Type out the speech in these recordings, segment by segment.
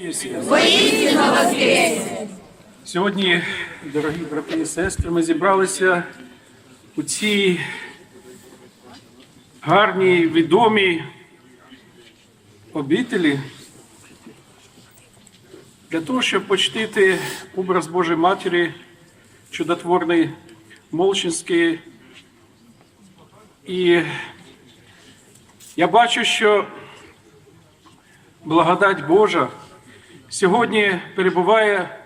Воістину воскресе! Сьогодні, дорогі брати і сестри, ми зібралися у цій гарній, відомій обителі для того, щоб почтити образ Божої Матері, чудотворний Молчинський. І я бачу, що благодать Божа сьогодні перебуває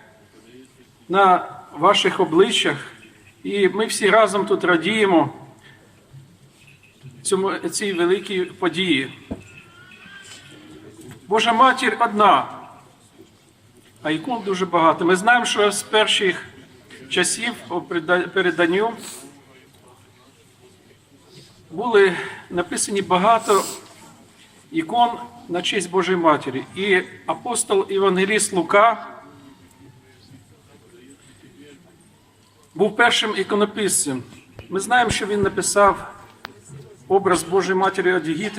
на ваших обличчях, і ми всі разом тут радіємо цьому, цій великій події. Божа матір одна, а ікон дуже багато. Ми знаємо, що з перших часів по переданню були написані багато ікон на честь Божої Матері. І апостол Євангеліст Лука був першим іконописцем. Ми знаємо, що він написав образ Божої Матері від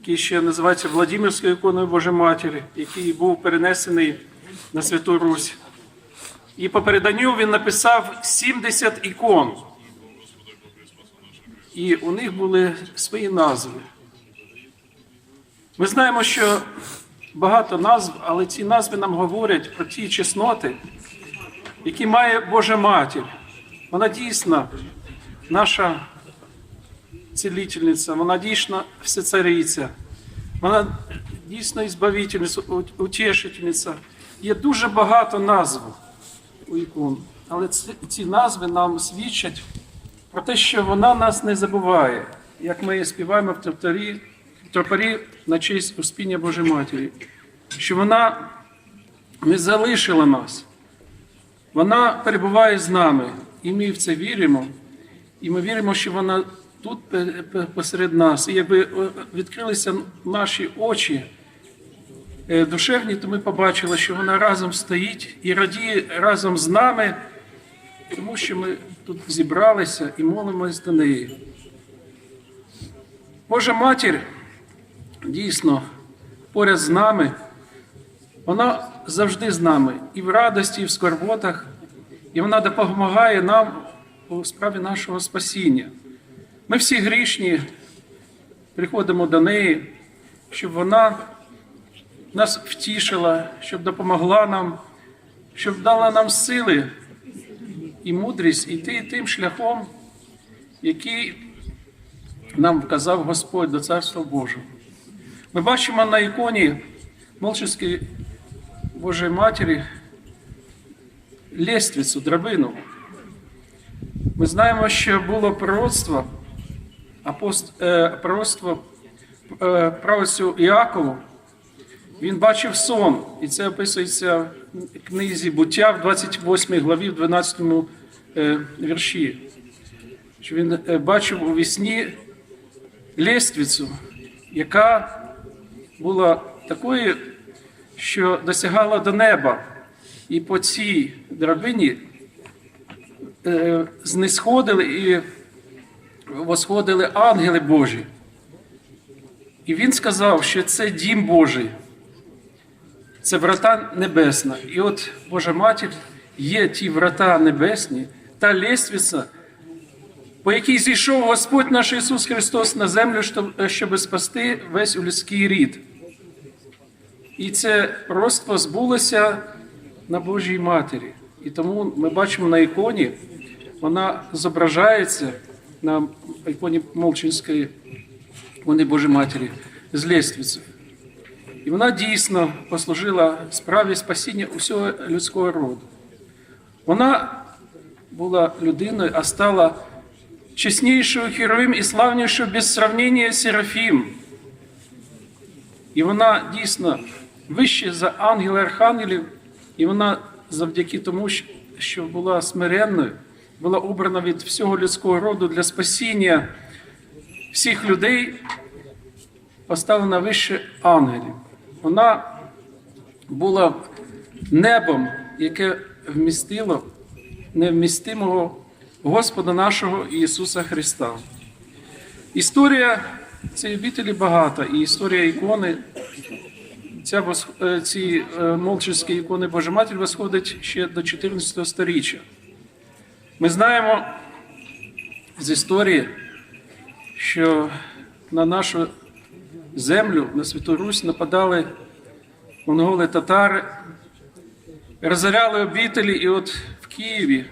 який ще називається Владимирською іконою Божої Матері, який був перенесений на Святу Русь. І по переданню він написав 70 ікон. І у них були свої назви. Ми знаємо, що багато назв, але ці назви нам говорять про ті чесноти, які має Божа Матір. Вона дійсно наша цілительниця, вона дійсно всецариця, вона дійсно ізбавительниця, утішительниця. Є дуже багато назв у ікон, але ці, назви нам свідчать про те, що вона нас не забуває, як ми співаємо в тропарі, тропарі на честь Успіння Божої Матері, що вона не залишила нас. Вона перебуває з нами, і ми в це віримо. І ми віримо, що вона тут посеред нас. І якби е, відкрилися наші очі е, душевні, то ми побачили, що вона разом стоїть і радіє разом з нами, тому що ми тут зібралися і молимось до неї. Божа матір дійсно поряд з нами. Вона завжди з нами і в радості, і в скорботах, і вона допомагає нам у справі нашого спасіння. Ми всі грішні, приходимо до неї, щоб вона нас втішила, щоб допомогла нам, щоб дала нам сили і мудрість йти тим шляхом, який нам вказав Господь до Царства Божого. Ми бачимо на іконі Молчинської Божої Матері лествицю, драбину. Ми знаємо, що було пророцтво, апост, е, пророцтво е, правицю Іакову. Він бачив сон, і це описується в книзі буття в 28 главі, в 12 е, вірші. Що він е, бачив у вісні лествицю, яка була такою, що досягала до неба. І по цій драбині е, знисходили і восходили ангели Божі. І він сказав, що це дім Божий, це врата небесна. І от Божа Матір є ті врата небесні, та лествиця, по якій зійшов Господь наш Ісус Христос на землю, щоб- спасти весь людський рід. І це просто збулося на Божій Матері. І тому ми бачимо на іконі, вона зображається на іконі Молчинської ікони Божої Матері з лествицею. І вона дійсно послужила справі спасіння усього людського роду. Вона була людиною, а стала чеснішою херовим і славнішою без сравнення Серафім. І вона дійсно вище за ангелів архангелів, і вона завдяки тому, що- була смиренною, була обрана від всього людського роду для спасіння всіх людей, поставлена вище ангелів. Вона була небом, яке вмістило невмістимого Господа нашого Ісуса Христа. Історія цієї обителі багата, і історія ікони ця е, ці е, молчанські ікони Божа Матір восходить ще до 14 сторіччя. Ми знаємо з історії, що на нашу землю, на Святу Русь нападали монголи татари, розоряли обітелі, і от в Києві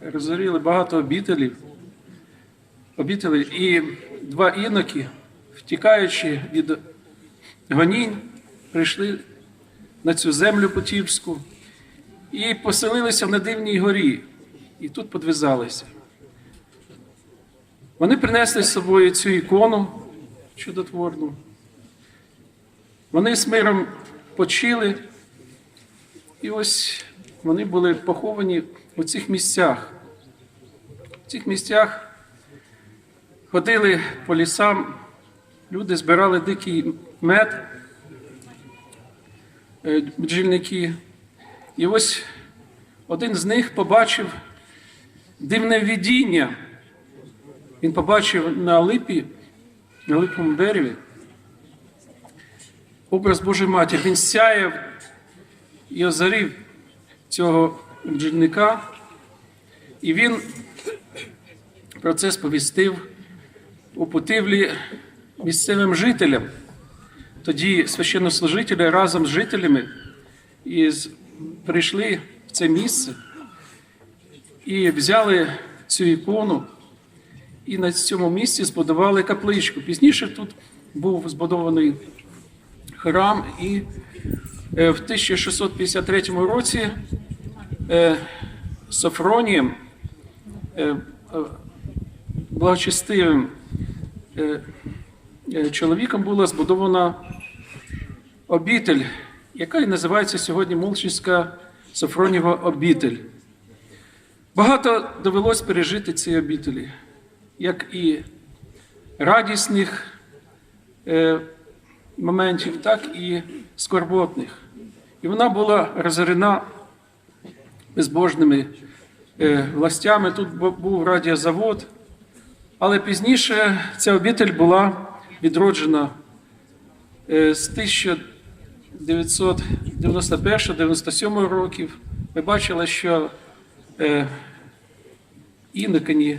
розорили багато обітелів, обітелей, і два іноки, втікаючи від гонінь, прийшли на цю землю Путівську і поселилися на Дивній горі, і тут подвизалися. Вони принесли з собою цю ікону чудотворну. Вони з миром почили, і ось вони були поховані у цих місцях. В цих місцях ходили по лісам, люди збирали дикий мед, е, бджільники. І ось один з них побачив дивне видіння. Він побачив на липі, на липовому дереві образ Божої Матері. Він сяяв і озарив цього бджільника, і він про це сповістив у Путивлі місцевим жителям. Тоді священнослужителі разом з жителями із, прийшли в це місце і взяли цю ікону і на цьому місці збудували капличку. Пізніше тут був збудований храм, і е, в 1653 році Софронієм, е, е, благочестивим е, е, чоловіком була збудована обітель, яка і називається сьогодні Молчинська Софронієва обітель. Багато довелось пережити ці обітелі, як і радісних моментів, так і скорботних. І вона була розорена безбожними е, властями. Тут був радіозавод, але пізніше ця обітель була відроджена е, з 1991-97 років. Ми бачили, що е, інокині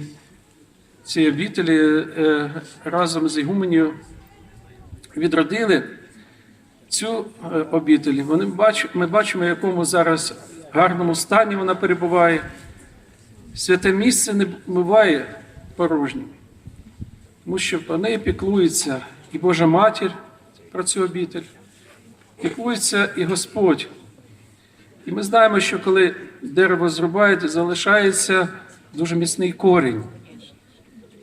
ці обітелі разом з Ігуменію відродили цю обітель. Ми бачимо, якому зараз гарному стані вона перебуває. Святе місце не буває порожнім, тому що про неї піклується і Божа Матір про цю обітель, піклується і Господь. І ми знаємо, що коли дерево зрубають, залишається дуже міцний корінь.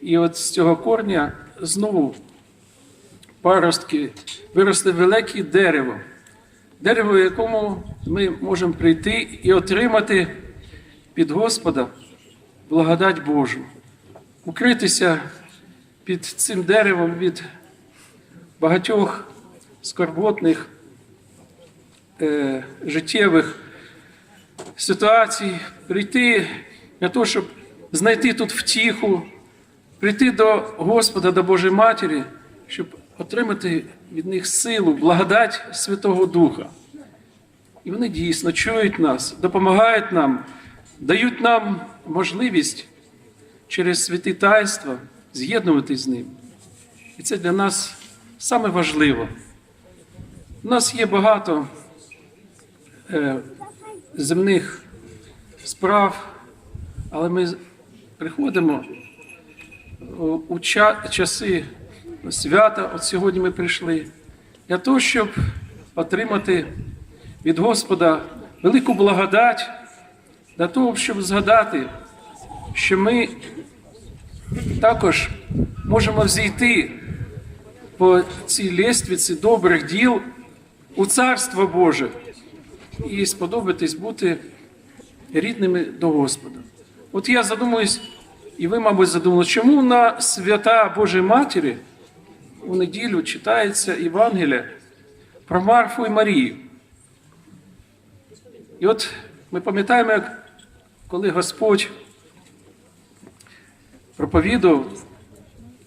І от з цього корня знову паростки виросли велике дерево. Дерево, якому ми можемо прийти і отримати від Господа благодать Божу, укритися під цим деревом від багатьох скорботних е, життєвих ситуацій, прийти для того, щоб знайти тут втіху, прийти до Господа, до Божої Матері, щоб отримати від них силу, благодать Святого Духа. І вони дійсно чують нас, допомагають нам, дають нам можливість через святі таїнства з'єднуватись з ним. І це для нас саме важливо. У нас є багато е, земних справ, але ми приходимо у- ча- часи свята, от сьогодні ми прийшли, для того, щоб отримати від Господа велику благодать, для того, щоб згадати, що ми також можемо взійти по цій лествіці добрих діл у Царство Боже і сподобатись бути рідними до Господа. От я задумуюсь, і ви, мабуть, задумали, чому на свята Божої Матері у неділю читається Євангелія про Марфу і Марію. І от ми пам'ятаємо, як коли Господь проповідував,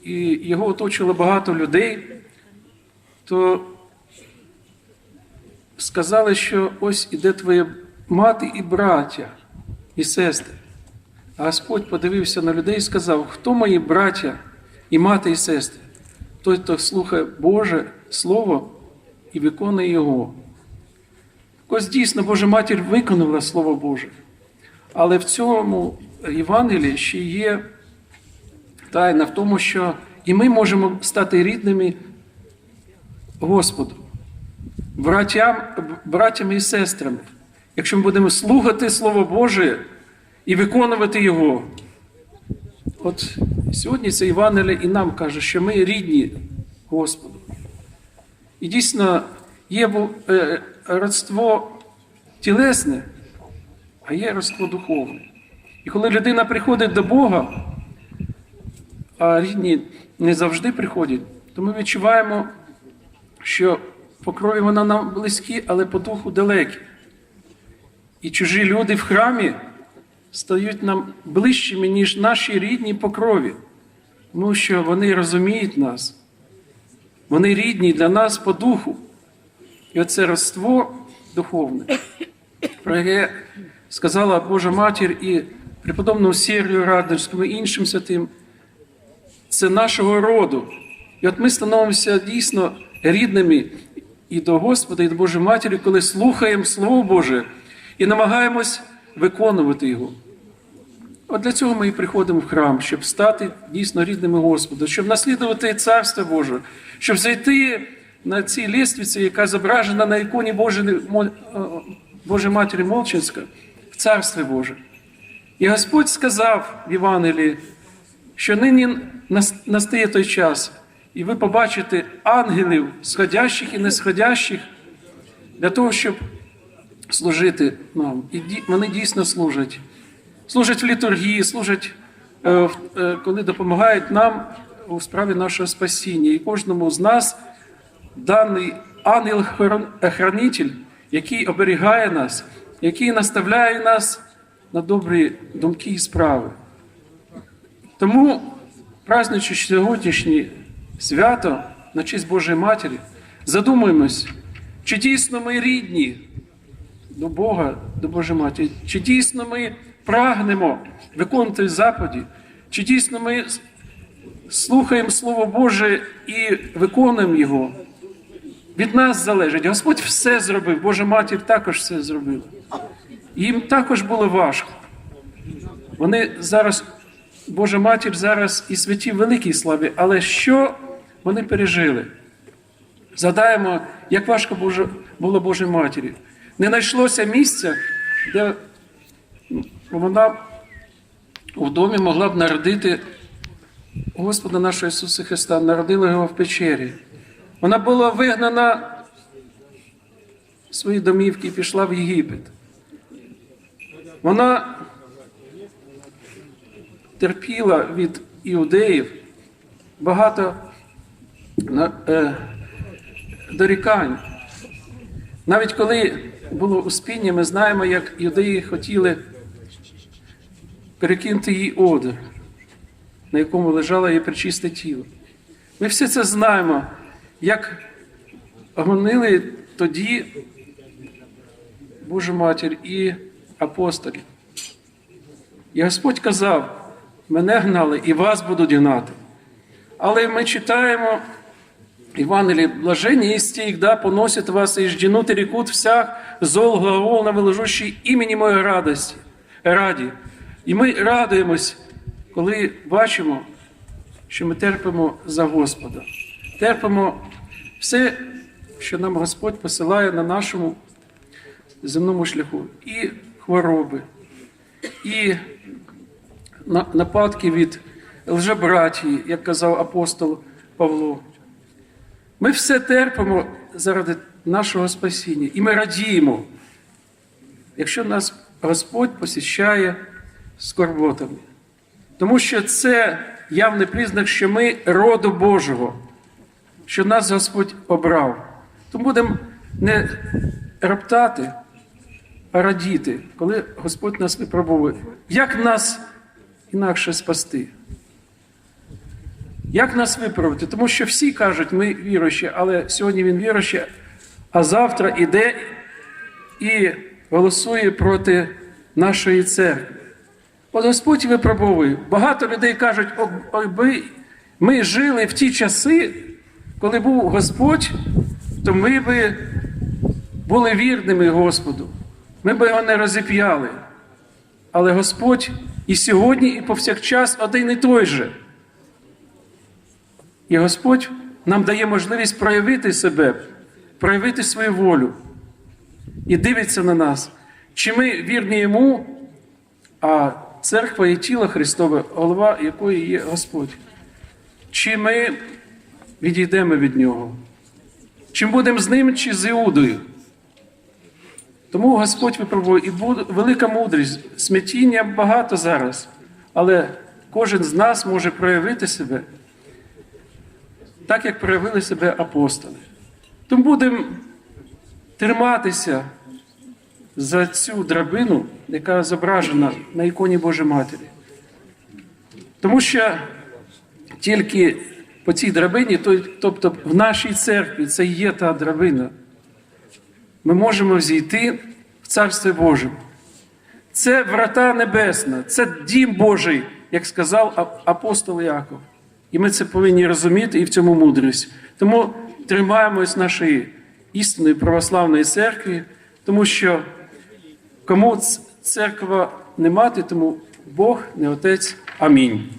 і його оточило багато людей, то сказали, що ось іде твоя мати і браття, і сестри. А Господь подивився на людей і сказав: хто мої браття і мати і сестри? Той, хто слухає Боже Слово і виконує Його. Ось дійсно Божа матір виконала Слово Боже. Але в цьому Євангелії ще є тайна в тому, що і ми можемо стати рідними Господу, братям, братями і сестрами, якщо ми будемо слухати Слово Боже і виконувати Його. От сьогодні це Євангеліє і нам каже, що ми рідні Господу. І дійсно є е, родство тілесне, а є родство духовне. І коли людина приходить до Бога, а рідні не завжди приходять, то ми відчуваємо, що по крові вона нам близькі, але по духу далекі. І чужі люди в храмі стають нам ближчими, ніж наші рідні по крові, тому що вони розуміють нас. Вони рідні для нас по духу. І оце родство духовне, про яке сказала Божа Матір і преподобному Сергію Радонежському і іншим святим, це нашого роду. І от ми становимося дійсно рідними і до Господа, і до Божої Матері, коли слухаємо Слово Боже і намагаємось виконувати його. От для цього ми і приходимо в храм, щоб стати дійсно рідними Господа, щоб наслідувати Царство Боже, щоб зайти на цій ліствіці, яка зображена на іконі Божої, Божої Матері Молчинська, в Царстві Боже. І Господь сказав в Євангелії, що нині настає той час, і ви побачите ангелів, сходящих і несходящих, для того, щоб служити нам. І вони дійсно служать. Служать в літургії, служать, е, е, коли допомагають нам у справі нашого спасіння. І кожному з нас даний ангел-хранитель, який оберігає нас, який наставляє нас на добрі думки і справи. Тому, празднуючи сьогоднішнє свято на честь Божої Матері, задумуємось, чи дійсно ми рідні до Бога, до Божої Матері, чи дійсно ми прагнемо виконувати заповіді, чи дійсно ми слухаємо Слово Боже і виконуємо Його. Від нас залежить. Господь все зробив, Божа Матір також все зробила. Їм також було важко. Вони зараз, Божа Матір зараз і святі в великій славі, але що вони пережили? Задаємо, як важко було Божій Матері. Не знайшлося місця, де вона у домі могла б народити Господа нашого Ісуса Христа, народила його в печері. Вона була вигнана в свої домівки і пішла в Єгипет. Вона терпіла від іудеїв багато е, дорікань. Навіть коли було успіння, ми знаємо, як юдеї хотіли перекинути їй одер, на якому лежало її причисте тіло. Ми все це знаємо, як гонили тоді Божу матір і апостолів. І Господь казав: мене гнали і вас будуть гнати. Але ми читаємо Євангелії, блажені те, да поносят вас и жденут и рекут всяк зол глагол на виложущий імені моєї радості, раді. І ми радуємось, коли бачимо, що ми терпимо за Господа. Терпимо все, що нам Господь посилає на нашому земному шляху. І хвороби, і нападки від лжебратії, як казав апостол Павло. Ми все терпимо заради нашого спасіння, і ми радіємо, якщо нас Господь посіщає скорботами. Тому що це явний признак, що ми роду Божого, що нас Господь обрав. Тому будемо не роптати, а радіти, коли Господь нас випробовує. Як нас інакше спасти? Як нас виправити? Тому що всі кажуть, ми віруючі, але сьогодні він віруючий, а завтра іде і голосує проти нашої церкви. От Господь випробовує. Багато людей кажуть, «О, ой, би ми жили в ті часи, коли був Господь, то ми би були вірними Господу. Ми би його не розіп'яли. Але Господь і сьогодні, і повсякчас один і той же. І Господь нам дає можливість проявити себе, проявити свою волю. І дивиться на нас, чи ми вірні йому, а церква і тіло Христове, голова якої є Господь. Чи ми відійдемо від нього? Чи будемо з ним, чи з Іудою? Тому Господь випробує і велика мудрість. Смятіння багато зараз, але кожен з нас може проявити себе так, як проявили себе апостоли. Тому будемо триматися за цю драбину, яка зображена на іконі Божої Матері. Тому що тільки по цій драбині, тобто в нашій церкві, це є та драбина, ми можемо зійти в Царство Боже. Це врата небесна, це дім Божий, як сказав апостол Яков. І ми це повинні розуміти і в цьому мудрість. Тому тримаємось нашої істинної православної церкви, тому що кому церква не мати, тому Бог не отець. Амінь.